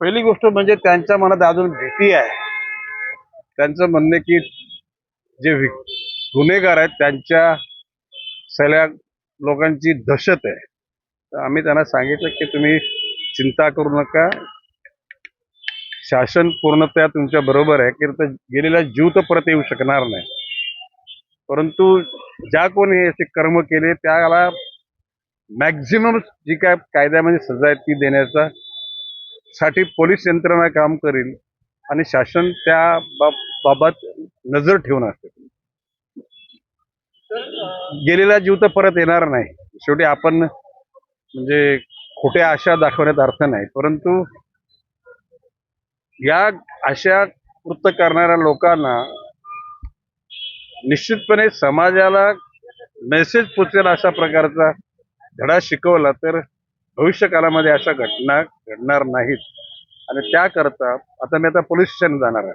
पहिली गोष्ट म्हणजे त्यांच्या मनात अजून भीती आहे. त्यांचं म्हणणे की जे गुन्हेगार आहेत त्यांच्या सगळ्या लोकांची दहशत आहे. तर आम्ही त्यांना सांगितलं की तुम्ही चिंता करू नका. शासन पूर्णतया तुमच्या बरोबर आहे. की तर गेलेला जीव तर परत येऊ शकणार नाही. परंतु ज्या कोणी असे कर्म केले त्याला मॅक्झिमम जी काय कायद्यामध्ये म्हणजे सजा आहे ती देण्याचा साठी पोलीस यंत्रणा काम करेल आणि शासन त्या बाब- बाबत नजर ठेवून असेल गेलेला जीव तर परत येणार नाही. शेवटी आपण म्हणजे खोट्या आशा दाखवण्यात अर्थ नाही. परंतु या अशा कृत्य करणाऱ्या लोकांना निश्चितपणे समाजाला मेसेज पोचेल अशा प्रकारचा धडा शिकवला तर भविष्य काळामध्ये अशा घटना घडणार नाहीत. आणि त्याकरता आता मी आता पोलीस स्टेशन जाणार आहे.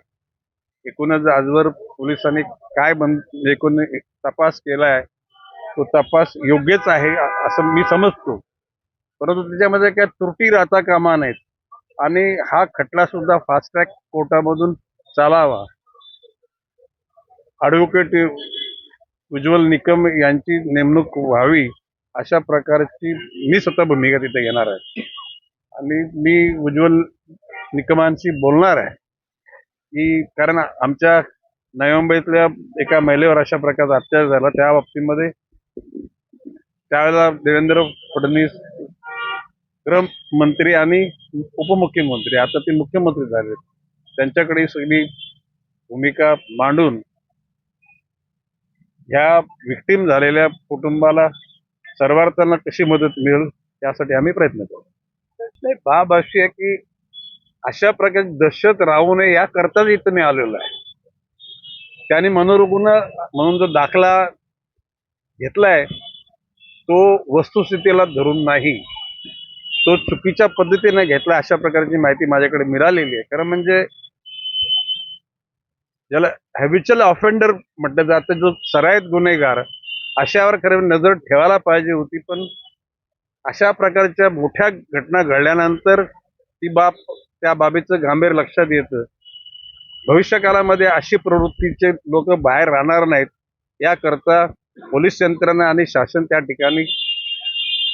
एकूणच आजवर पोलिसांनी काय बंद एकूण तपास केलाय तो तपास योग्यच आहे असं मी समजतो. परंतु त्याच्यामध्ये काय त्रुटी राहता कामा नाहीत आणि हा खटला सुद्धा फास्ट ट्रॅक कोर्टामधून चालावा. ॲडव्होकेट उज्ज्वल निकम यांची नेमणूक व्हावी. अशा प्रकारची मी स्वतः भूमिका तिथे घेणार आहे. आणि मी उज्ज्वल निकमांशी बोलणार आहे. की कारण आमच्या नवी मुंबईतल्या एका महिलेवर अशा प्रकारचा अत्याचार झाला. त्या बाबतीमध्ये त्यावेळेला देवेंद्र फडणवीस गृहमंत्री आणि उपमुख्यमंत्री आता ते मुख्यमंत्री झाले. त्यांच्याकडे सगळी भूमिका मांडून ह्या विक्टीम झालेल्या कुटुंबाला सर्वार्थांना कशी मदत मिळेल त्यासाठी आम्ही प्रयत्न करू. नाही बाब अशी आहे की अशा प्रकारची दहशत राहू नये याकरताच इथं मी आलेलो आहे. त्याने मनोरुग्ण म्हणून जो दाखला घेतलाय तो वस्तुस्थितीला धरून नाही. तो चुकीच्या पद्धतीने घेतला अशा प्रकारची माहिती माझ्याकडे मिळालेली आहे. कारण म्हणजे ज्याला हॅबिच्युअल ऑफेंडर म्हटलं जातं जो सरायत गुन्हेगार अशावर खरं नजर ठेवायला पाहिजे होती पण अशा प्रकारच्या मोठ्या घटना घडल्यानंतर ती बाब त्या बाबीचं गांभीर लक्षात येतं. भविष्यकाळामध्ये अशी प्रवृत्तीचे लोक बाहेर राहणार नाहीत. याकरता पोलीस यंत्रणा आणि शासन त्या ठिकाणी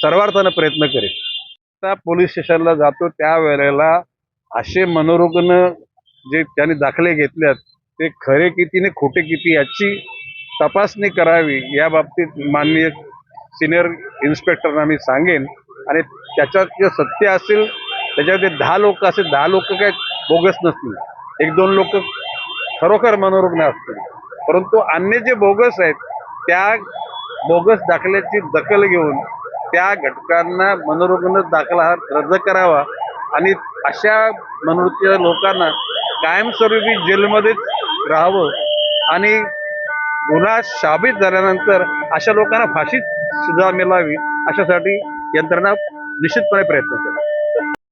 सर्वार्थानं प्रयत्न करेल. आता पोलीस स्टेशनला जातो त्यावेळेला असे मनोरुग्ण जे त्यांनी दाखले घेतल्यात ते खरे किती आणि खोटे किती याची तपासणी करावी या बाबतीत माननीय सिनियर इन्स्पेक्टरना मी सांगेन. आणि त्याच्यात जे सत्य असेल त्याच्यामध्ये दहा लोक असेल दहा लोक काय बोगस नसतील. एक दोन लोक खरोखर मनोरुग्ण असतील. परंतु अन्य जे बोगस आहेत त्या बोगस दाखल्याची दखल घेऊन त्या घटकांना मनोरुग्ण दाखला हा रद्द करावा. आणि अशा मनोवृत्तीच्या लोकांना कायमस्वरूपी जेलमध्येच राहावं. आणि गुन्हा साबित झाल्यानंतर अशा लोकांना फाशीच सुद्धा मिळावी अशासाठी यंत्रणा निश्चितपणे प्रयत्न करेल.